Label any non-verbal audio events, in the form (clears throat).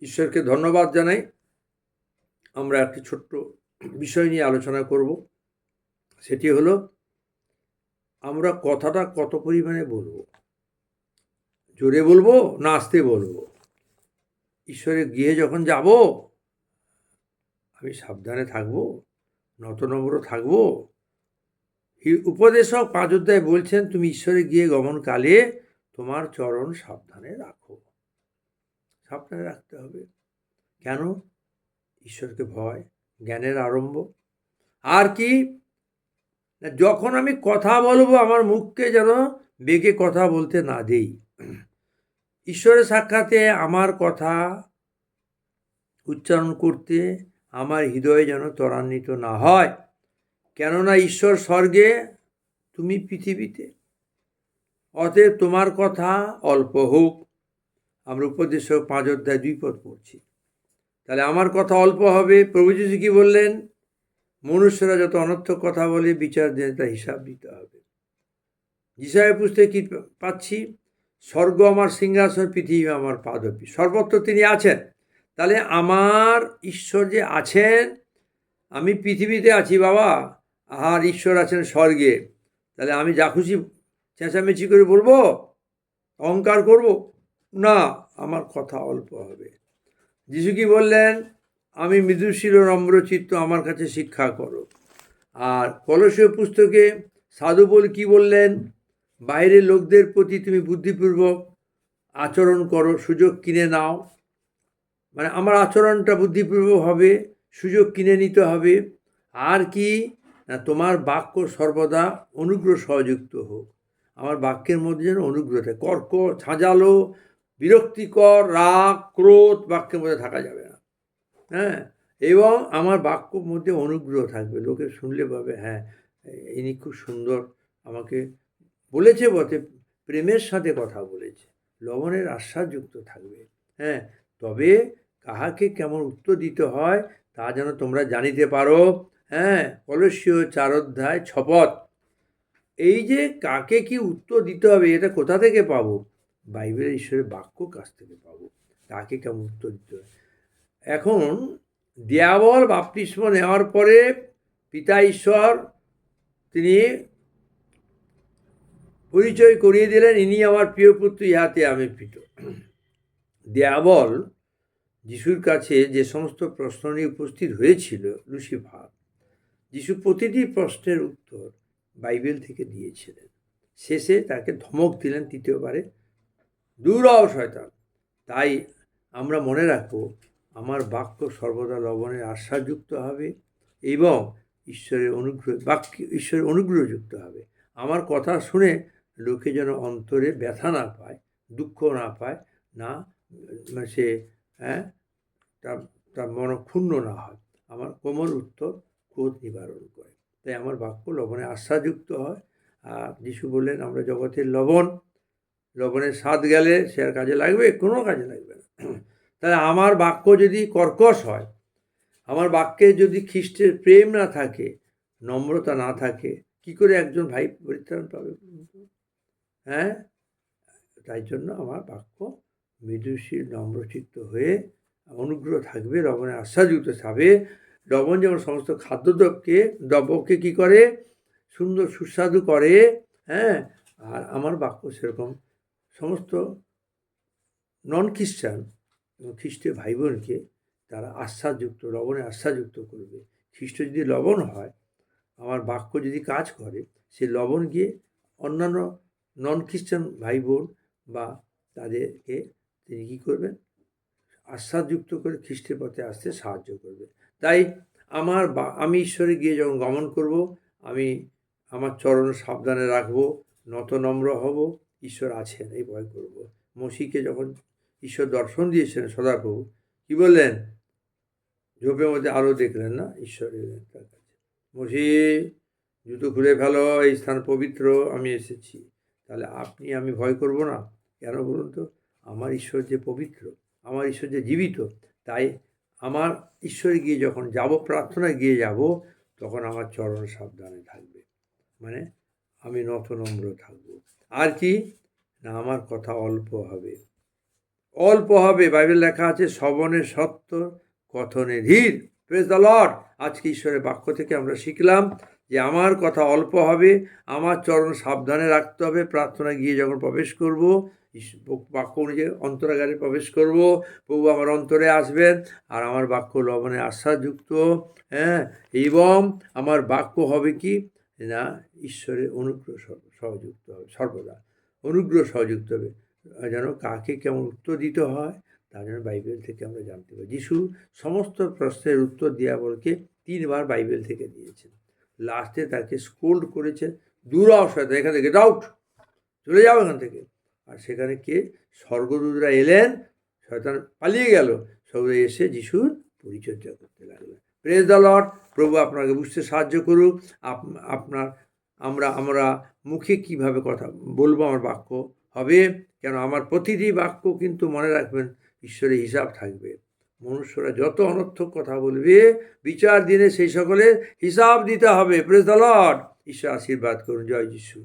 ঈশ্বরকে ধন্যবাদ জানাই। আমরা একটি ছোট্ট বিষয় নিয়ে আলোচনা করব। সেটি হলো, আমরা কথাটা কত পরিমাণে বলব? জোরে বলব না আসতে বলব? ঈশ্বরে গিয়ে যখন যাব, আমি সাবধানে থাকব, নতনম্র থাকব। উপদেশক পাঁচ অধ্যায় বলছেন, তুমি ঈশ্বরে গিয়ে গমনকালে তোমার চরণ সাবধানে রাখো। সাবধানে রাখতে হবে। কেন? ঈশ্বরকে ভয়, জ্ঞানের আরম্ভ। আর কি? যখন আমি কথা বলব, আমার মুখকে যেন বেগে কথা বলতে না দেই। ঈশ্বরের সাক্ষাতে আমার কথা উচ্চারণ করতে আমার হৃদয় যেন ত্বরান্বিত না হয়। কেননা ঈশ্বর স্বর্গে, তুমি পৃথিবীতে। অতএব তোমার কথা অল্প হোক। আমরা উপদেশ পাঁচ অধ্যায় দুই পদ পড়ছি। তাহলে আমার কথা অল্প হবে। প্রভু যিশু কি বললেন? মনুষ্যরা যত অনর্থক কথা বলে, বিচার দিয়ে তার হিসাব দিতে হবে। যিশায় পুস্তকে কি পাচ্ছি? স্বর্গ আমার সিংহাসন, পৃথিবী আমার পাদপি। সর্বত্র তিনি আছেন। তাহলে আমার ঈশ্বর যে আছেন, আমি পৃথিবীতে আছি বাবা। আর ঈশ্বর আছেন স্বর্গে। তাহলে আমি যা খুশি চেঁচামেচি করে বলব, অহংকার করব। না, আমার কথা অল্প হবে। যিশু কি বললেন, আমি মৃদুশীল নম্রচিত্ত, আমার কাছে শিক্ষা করো। আর কলসীয় পুস্তকে সাধু বল কি বললেন, বাইরের লোকদের প্রতি তুমি বুদ্ধিপূর্বক আচরণ করো, সুযোগ কিনে নাও। মানে আমার আচরণটা বুদ্ধিপূর্বক হবে, সুযোগ কিনে নিতে হবে। আর কি, না, তোমার বাক্য সর্বদা অনুগ্রহ সহযুক্ত হোক। আমার বাক্যের মধ্যে যেন অনুগ্রহ থাকে। কর্ক, ছাঁজালো বিরক্তিকর, রাগ, ক্রোধ বাক্যের মধ্যে থাকা যাবে না। হ্যাঁ? এবং আমার বাক্যর মধ্যে অনুগ্রহ থাকবে। লোকে শুনলে পাবে হ্যাঁ ইনি খুব সুন্দর আমাকে বলেছে বটে, প্রেমের সাথে কথা বলেছে, লবণের আশ্বাসযুক্ত থাকবে। হ্যাঁ? তবে কাহাকে কেমন উত্তর দিতে হয় তা যেন তোমরা জানিতে পারো। হ্যাঁ? কলসীয় চার অধ্যায় ছপথ। এই যে কাকে কি উত্তর দিতে হবে এটা কোথা থেকে পাবো? বাইবেলের ঈশ্বরের বাক্য কাছ থেকে পাবো। তাকে কেমন উত্তর দিতে হবে? এখন দেয়াবল বাপ্তিস্ম নেওয়ার পরে পিতা ঈশ্বর তিনি পরিচয় করিয়ে দিলেন, ইনি আমার প্রিয় পুত্র, ইহাতে আমি প্রীত দেয়াবল যিশুর কাছে যে সমস্ত প্রশ্ন নিয়ে উপস্থিত হয়েছিল, লুসিফার, যিশু প্রতিটি প্রশ্নের উত্তর বাইবেল থেকে দিয়েছিলেন। শেষে তাকে ধমক দিলেন তৃতীয়বারে দূর হও শয়তান। তাই আমরা মনে রাখব আমার বাক্য সর্বদা লবণের আশ্বাসযুক্ত হবে এবং ঈশ্বরের অনুগ্রহ বাক্য ঈশ্বরের অনুগ্রহযুক্ত হবে। আমার কথা শুনে লোকে যেন অন্তরে ব্যথা না পায় দুঃখ না পায় না উম, সে হ্যাঁ তার তার মন ক্ষুণ্ণ না হয়। আমার কোমল উত্তর ক্রোধ নিবারণ করে। তাই আমার বাক্য লবণে আশ্বাসযুক্ত হয়। আর যিশু বললেন আমরা জগতের লবণ লবণের স্বাদ গেলে সে আর কাজে লাগবে, কোনো কাজে লাগবে না। (clears throat) তাহলে আমার বাক্য যদি কর্কশ হয়, আমার বাক্যে যদি খ্রিস্টের প্রেম না থাকে, নম্রতা না থাকে, কি করে একজন ভাই পরিত্রাণ পাবে? হ্যাঁ? তাই জন্য আমার বাক্য মৃদুশীল, নম্রচিত্ত হয়ে অনুগ্রহ থাকবে, লবণের আশ্বাসযুক্ত থাকবে। লবণ যেমন সমস্ত খাদ্যদ্রব্যকে, দ্রব্যকে কী করে? সুন্দর, সুস্বাদু করে হ্যাঁ? আর আমার বাক্য সেরকম সমস্ত নন খ্রিস্টান এবং খ্রিস্টীয় ভাই বোনকে তারা আশ্বাসযুক্ত, লবণে আশ্বাসযুক্ত করবে। খ্রিস্ট যদি লবণ হয়, আমার বাক্য যদি কাজ করে, সে লবণ গিয়ে অন্যান্য নন খ্রিস্টান ভাই বোন বা তাদেরকে তিনি কী করবেন? আশ্বাসযুক্ত করে খ্রিস্টের পথে আসতে সাহায্য করবে। তাই আমার বা, আমি ঈশ্বরে গিয়ে যখন গমন করব, আমি আমার চরণ সাবধানে রাখব, নত নম্র হব ঈশ্বর আছেন, এই ভয় করব। মসিকে যখন ঈশ্বর দর্শন দিয়েছিলেন সদাপ্রভু, কি বললেন? ঝোপের মধ্যে আলো দেখলেন না? ঈশ্বর এলেন তার কাছে। মসি, জুতো খুলে ফেলো, এই স্থান পবিত্র, আমি এসেছি। তাহলে আপনি, আমি ভয় করব না? কেন বলুন তো? আমার ঈশ্বর যে পবিত্র, আমার ঈশ্বর যে জীবিত, তাই আমার ঈশ্বরে গিয়ে যখন যাব, প্রার্থনায় গিয়ে যাব, তখন আমার চরণ সাবধানে থাকবে। মানে আমি নত নম্র থাকব। আর কি? না, আমার কথা অল্প হবে। অল্প হবে, বাইবেল লেখা আছে, শ্রবণের সত্য কথনে ধীর প্রেস দ্য লর্ড আজকে ঈশ্বরের বাক্য থেকে আমরা শিখলাম যে আমার কথা অল্প হবে, আমার চরণ সাবধানে রাখতে হবে প্রার্থনা গিয়ে যখন প্রবেশ করব বাক্য অনুযায়ী অন্তরাগারে প্রবেশ করব, প্রভু আমার অন্তরে আসবেন আর আমার বাক্য লবণে আশ্বাসযুক্ত হ্যাঁ? এবং আমার বাক্য হবে কি? না, ঈশ্বরের অনুগ্রহ সহযুক্ত হবে, সর্বদা অনুগ্রহ সহযুক্ত হবে। যেন কাকে কেমন উত্তর দিতে হয় তা যেন বাইবেল থেকে আমরা জানতে পারি। যিশু সমস্ত প্রশ্নের উত্তর দেওয়া বলকে তিনবার বাইবেল থেকে দিয়েছেন। লাস্টে তাকে স্কোল্ড করেছে দুরাশয়তা এখান থেকে ডাউট চলে যাও এখান থেকে! আর সেখানে কে? স্বর্গদূতরা এলেন, শয়তান পালিয়ে গেল। সবাই এসে যিশুর পরিচর্যা করতে লাগলেন। প্রেস দ্য লর্ড প্রভু আপনাকে বুঝতে সাহায্য করুক। আপনার, আমরা আমরা মুখে কীভাবে কথা বলব আমার বাক্য হবে? কেন আমার প্রতিটি বাক্য কিন্তু মনে রাখবেন ঈশ্বরের হিসাব থাকবে। মনুষ্যরা যত অনর্থক কথা বলবে, বিচার দিনে সেই সকলের হিসাব দিতে হবে। প্রেস দ্য লর্ড ঈশ্বর আশীর্বাদ করুন। জয় যিশু।